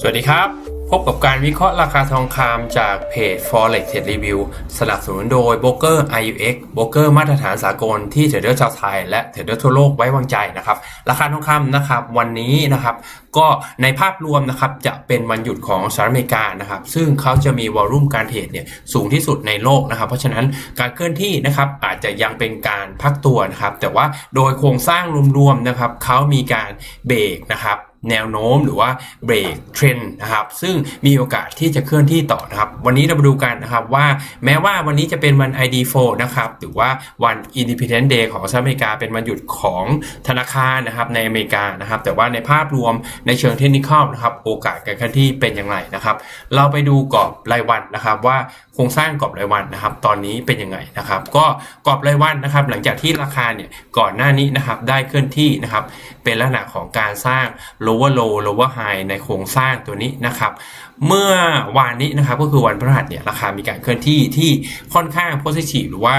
สวัสดีครับ พบกับการวิเคราะห์ราคาทองคำจากเพจ Forex Trade Review สนับสนุนโดย b r o k e r IUX โบรกเกอร์มาตรฐานสากลที่เทรดเดอร์ชาวไทยและเทรดเดอร์ทั่วโลกไว้วางใจนะครับ ราคาทองคำนะครับวันนี้นะครับก็ในภาพรวมนะครับจะเป็นวันหยุดของสหรัฐอเมริกานะครับซึ่งเขาจะมีวอลลุ่มการเทรดเนี่ยสูงที่สุดในโลกนะครับ เพราะฉะนั้นการเคลื่อนที่นะครับอาจจะยังเป็นการพักตัวนะครับแต่ว่าโดยโครงสร้างรวมๆนะครับเขามีการเบรกนะครับ แนวโน้มหรือว่าเบรกเทรนนะครับซึ่งมีโอกาสที่จะเคลื่อนที่ต่อนะครับ วันนี้เรามาดูกันนะครับว่าแม้ว่าวันนี้จะเป็นวัน ID4 นะครับหรือว่าวัน Independence Day ของสหรัฐอเมริกา เป็นวันหยุดของธนาคารนะครับในอเมริกานะครับ แต่ว่าในภาพรวมในเชิงเทคนิคอลนะครับโอกาสการเคลื่อนที่เป็นอย่างไรนะครับ เราไปดูกรอบรายวันนะครับว่าโครงสร้างกรอบรายวันนะครับ ตอนนี้เป็นยังไงนะครับ ก็กรอบรายวันนะครับ หลังจากที่ราคาเนี่ยก่อนหน้านี้นะครับได้เคลื่อนที่นะครับเป็นลักษณะของการสร้าง lower low lower high ในโครงสร้างตัวนี้นะครับ เมื่อวานนี้นะครับก็คือวันพฤหัสเนี่ยราคามีการเคลื่อนที่ที่ค่อนข้าง positive หรือว่า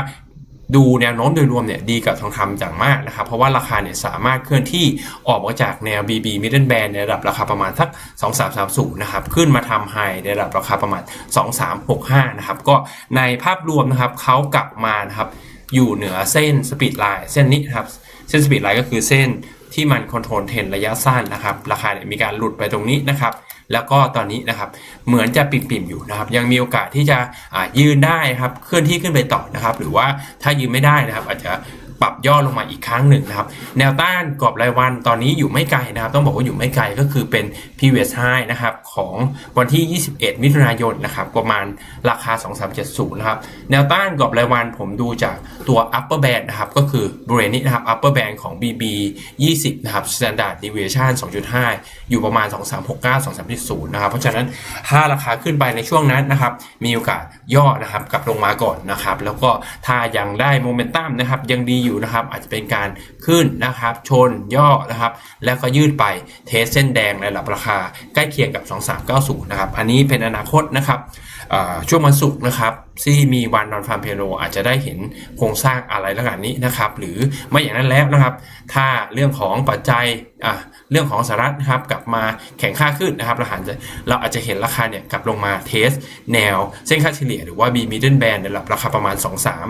ดูแนวโน้มโดยรวมเนี่ยดีกับทองคำอย่างมากนะครับ เพราะว่าราคาเนี่ยสามารถเคลื่อนที่ออกมาจากแนว BB middle band ในระดับราคาประมาณสัก 2330 นะครับ ขึ้นมาทำไฮในระดับราคาประมาณ 2365 นะครับ ก็ในภาพรวมนะครับเขากลับมานะครับอยู่เหนือเส้นสปีดไลน์เส้นนี้นะครับ เส้นสปีดไลน์ก็คือเส้น ที่มันคอนโทรลเทนระยะสั้นนะครับ ราคาเนี่ยมีการหลุดไปตรงนี้นะครับ แล้วก็ตอนนี้นะครับเหมือนจะปิ่มๆอยู่นะครับ ยังมีโอกาสที่จะยืนได้ครับเคลื่อนที่ขึ้นไปต่อนะครับ หรือว่าถ้ายืนไม่ได้นะครับ อาจจะ ปรับย่อลงมาอีกครั้งหนึ่งนะครับ แนวต้านกรอบรายวันตอนนี้อยู่ไม่ไกลนะครับ ต้องบอกว่าอยู่ไม่ไกลก็คือเป็น previous high นะครับของวันที่ 21 มิถุนายนนะครับประมาณราคา 2370 นะครับ แนวต้านกรอบรายวันผมดูจากตัว upper band นะครับก็คือบริเวณนี้นะครับ upper band ของ BB 20 นะครับ standard deviation 2.5 อยู่ประมาณ 2369 2370 นะครับ เพราะฉะนั้นถ้าราคาขึ้นไปในช่วงนั้นนะครับมีโอกาสย่อนะครับกลับลงมาก่อนนะครับแล้วก็ถ้ายังได้โมเมนตัมนะครับยังดีอยู่นะครับ อาจจะเป็นการขึ้นนะครับ ชนย่อนะครับ แล้วก็ยืดไปเทสเส้นแดงในระดับราคาใกล้เคียงกับ 2390 นะครับ อันนี้เป็นอนาคตนะครับ ช่วงวันศุกร์นะครับที่มีวันนอนฟาร์มเพโลอาจจะได้เห็นโครงสร้างอะไรลักษณะนี้นะครับ หรือไม่อย่างนั้นแล้วนะครับ ถ้าเรื่องของปัจจัยเรื่องของสหรัฐนะครับกลับมาแข่งค่าขึ้นนะครับเราอาจจะเราอาจจะเห็นราคาเนี่ยกลับลงมาเทส แนวเส้นค่าเฉลี่ยหรือว่า B middle band ในระดับราคาประมาณ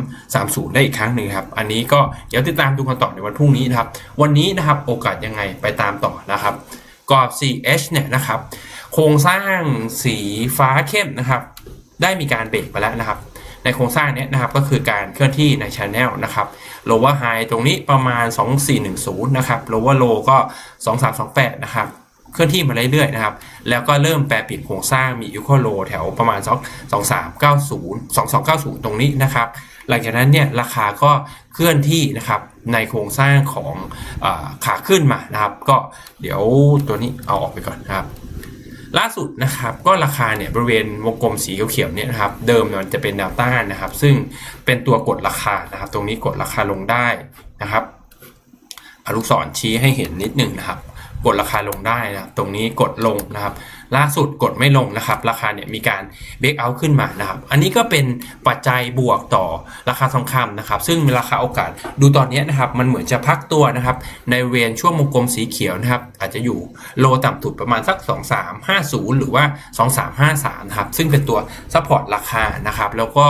2330 ได้อีกครั้งหนึ่งครับ อันนี้ก็เดี๋ยวติดตามดูกันต่อในวันพรุ่งนี้นะครับ วันนี้นะครับโอกาสยังไงไปตามต่อนะครับกรอบ 4H เนี่ยนะครับ โครงสร้างสีฟ้าเข้มนะครับ ได้มีการเบรกไปแล้วนะครับ ในโครงสร้างนี้นะครับก็คือการเคลื่อนที่ใน Channel นะครับ lower high ตรงนี้ประมาณ 2410 นะครับ lower low ก็ 2328 นะครับเคลื่อนที่มาเรื่อยๆนะครับ แล้วก็เริ่มแปรเปลี่ยนโครงสร้างมี equal low แถวประมาณ 2 2390 2290 ตรงนี้นะครับ หลังจากนั้นเนี่ยราคาก็เคลื่อนที่นะครับในโครงสร้างของอขาขึ้นมานะครับ ก็เดี๋ยวตัวนี้เอาออกไปก่อนนะครับ ล่าสุดนะครับก็ราคาเนี่ยบริเวณวงกลมสีเขียวๆเนี่ยนะครับเดิมเนี่ยมันจะเป็นแนวต้านนะครับ ซึ่งเป็นตัวกดราคานะครับ ตรงนี้กดราคาลงได้นะครับอลูกศรชี้ให้เห็นนิดหนึ่งนะครับ กดราคาลงได้นะตรงนี้กดลงนะครับ ล่าสุดกดไม่ลงนะครับ ราคาเนี่ยมีการเบรกเอาท์ขึ้นมานะครับ อันนี้ก็เป็นปัจจัยบวกต่อราคาทองคำนะครับ ซึ่งราคาโอกาสดูตอนนี้นะครับมันเหมือนจะพักตัวนะครับ ในเวรช่วงวงกลมสีเขียวนะครับ อาจจะอยู่โลต่ำสุดประมาณสัก 2350 หรือว่า 2353นะครับซึ่งเป็นตัวซัพพอร์ตราคานะครับ แล้วก็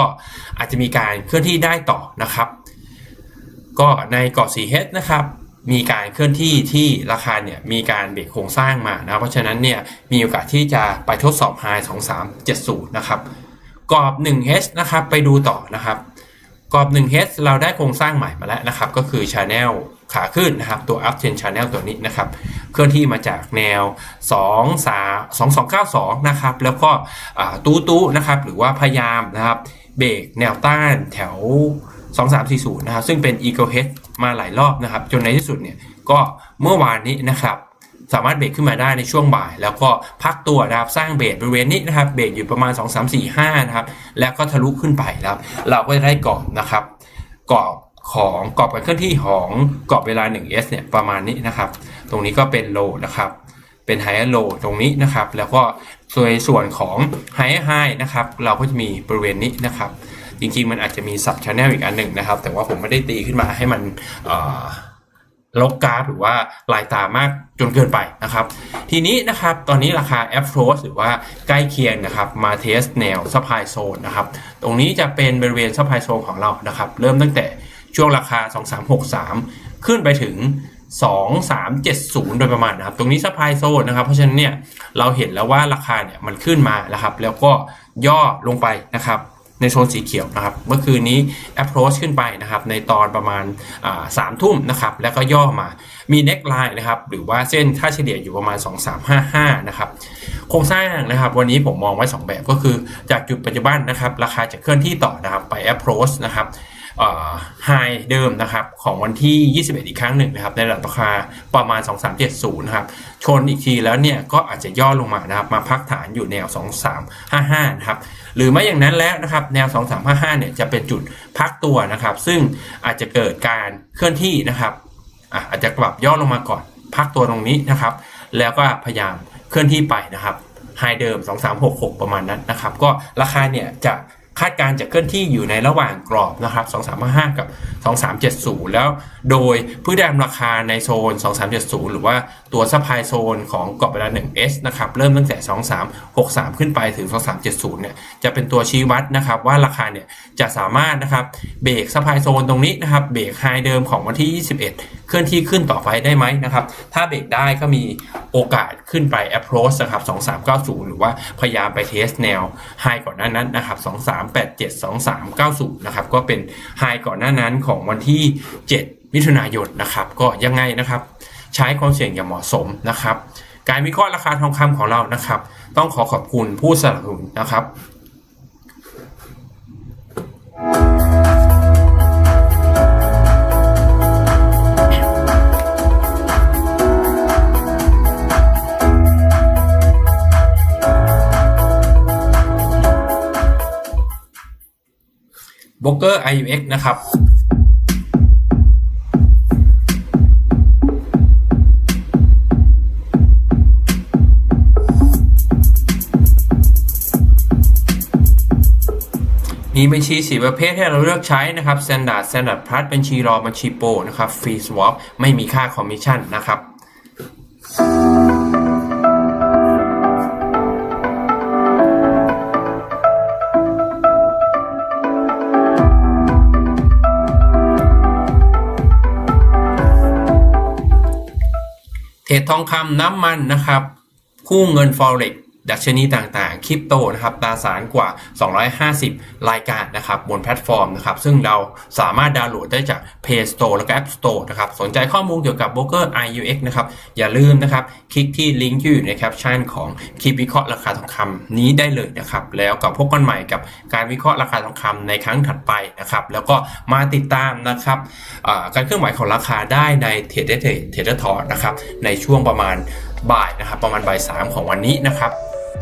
อาจจะมีการเคลื่อนที่ได้ต่อนะครับ ก็ในเกาะ 4H นะครับ มีการเคลื่อนที่ที่ราคาเนี่ยมีการเบรกโครงสร้างมานะเพราะฉะนั้นเนี่ยมีโอกาสที่จะไปทดสอบ High 2370 นะครับกรอบ 1H นะครับไปดูต่อนะครับกรอบ 1H เราได้โครงสร้างใหม่มาแล้วนะครับ ก็คือ Channel ขาขึ้นนะครับ ตัว Uptrend Channel ตัวนี้นะครับ เคลื่อนที่มาจากแนว 2 3 2292 นะครับ แล้วก็ตู้ตู้นะครับ หรือว่าพยายามนะครับ เบรกแนวต้านแถว 2340 นะครับ ซึ่งเป็น Eagle Head มาหลายรอบนะครับ จนในที่สุดเนี่ยก็เมื่อวานนี้นะครับสามารถเบรกขึ้นมาได้ในช่วงบ่าย แล้วก็พักตัวนะครับสร้างเบรกบริเวณนี้นะครับเบรกอยู่ประมาณ 2 3 4 5นะครับแล้วก็ทะลุขึ้นไปนะครับเราก็จะได้กรอบนะครับกรอบของกรอบการเคลื่อนที่ของกรอบเวลา 1S เนี่ยประมาณนี้นะครับ ตรงนี้ก็เป็นโลนะครับเป็นไฮแอลโลตรงนี้นะครับ แล้วก็ส่วนส่วนของไฮไฮนะครับ เราก็จะมีบริเวณนี้นะครับ จริงๆ มันอาจจะมีสับช n แนลอีกอันหนึ่งนะครับ แต่ว่าผมไม่ได้ตีขึ้นมาให้มันลกกราฟหรือว่าลายตามากจนเกินไปนะครับ ทีนี้นะครับตอนนี้ราคา a p p r o a c หรือว่าใกล้เคียงนะครับมาเทสแนว supply zone นะครับ ตรงนี้จะเป็นบริเวณ supply zone ของเรานะครับ เริ่มตั้งแต่ช่วงราคา 2363 ขึ้นไปถึง 2370 โดยประมาณนะครับ ตรงนี้ supply zone นะครับ เพราะฉะนั้นเนี่ยเราเห็นแล้วว่าราคาเนี่ยมันขึ้นมานะครับ แล้วก็ย่อลงไปนะครับ ในโซนสีเขียวนะครับ เมื่อคืนนี้ approach ขึ้นไปนะครับ ในตอนประมาณสามทุ่มนะครับ แล้วก็ย่อมา มี neck line นะครับ หรือว่าเส้นค่าเฉลี่ยอยู่ประมาณ 2355 นะครับ โครงสร้างนะครับ วันนี้ผมมองไว้ 2 แบบก็คือ จากจุดปัจจุบันนะครับ ราคาจะเคลื่อนที่ต่อนะครับ ไป approach นะครับ ไฮเดิมนะครับของวันที่ 21 อีกครั้งหนึ่งนะครับในระดับราคาประมาณ 2370 นะครับ ชนอีกทีแล้วเนี่ยก็อาจจะย่อลงมานะครับมาพักฐานอยู่แนว 2355 นะครับหรือไม่อย่างนั้นแล้วนะครับแนว 2355 เนี่ยจะเป็นจุดพักตัวนะครับ ซึ่งอาจจะเกิดการเคลื่อนที่นะครับอาจจะปรับย่อลงมาก่อนพักตัวตรงนี้นะครับ แล้วก็พยายามเคลื่อนที่ไปนะครับไฮเดิม 2366 ประมาณนั้นนะครับ ก็ราคาเนี่ยจะ คาดการณ์จะเคลื่อนที่อยู่ในระหว่างกรอบนะครับ 2355 กับ 2370 แล้วโดยพื้นแดมราคาในโซน 2370 หรือว่าตัวซัพพลายโซนของกรอบเวลา 1S นะครับเริ่มตั้งแต่ 2363 ขึ้นไปถึง 2370 เนี่ยจะเป็นตัวชี้วัดนะครับว่าราคาเนี่ยจะสามารถนะครับเบรกซัพพลายโซนตรงนี้นะครับเบรกไฮเดิมของวันที่ 21 เคลื่อนที่ขึ้นต่อไปได้ไหมนะครับ ถ้าเบรกได้ก็มีโอกาสขึ้นไป approach นะครับ 2390 หรือว่าพยายามไปเทสแนวไฮก่อนหน้านั้นนะครับ 2387 2390 นะครับ ก็เป็นไฮก่อนหน้านั้นของวันที่ 7 มิถุนายนนะครับ ก็ยังไงนะครับ ใช้ความเสี่ยงอย่างเหมาะสมนะครับ การวิเคราะห์ราคาทองคำของเรานะครับ ต้องขอขอบคุณผู้สนับสนุนนะครับ b r o k e r IUX นะครับมีบัญชีสีประเภทให้เราเลือกใช้นะครับ Standard Standard Plus บัญชีรอบัญชีโปรนะครับ Free Swap ไม่มีค่าคอมมิชชั่นนะครับ ทรทองคำน้ำมันนะครับ คู่เงิน Forex ดัชนีต่างๆ ริปโตนะครับตราสารกว่า 250 รายการนะครับบนแพลตฟอร์มนะครับซึ่งเราสามารถดาวน์โหลดได้จาก Play Store แล้วก็ App Store นะครับสนใจข้อมูลเกี่ยวกับ Broker IUX นะครับอย่าลืมนะครับคลิกที่ลิงก์ที่อยู่ในแคปชั่นของคลิปวิเคราะห์ราคาทองคำนี้ได้เลยนะครับแล้วกับพบกันใหม่กับการวิเคราะห์ราคาทองคำในครั้งถัดไปนะครับแล้วก็มาติดตามนะครับการเคลื่อนไหวของราคาได้ในเทรดเดอร์เทดเดอร์ทอนะครับในช่วงประมาณบ่ายนะครับประมาณบ่ายสามของวันนี้นะครับ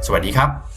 สวัสดีครับ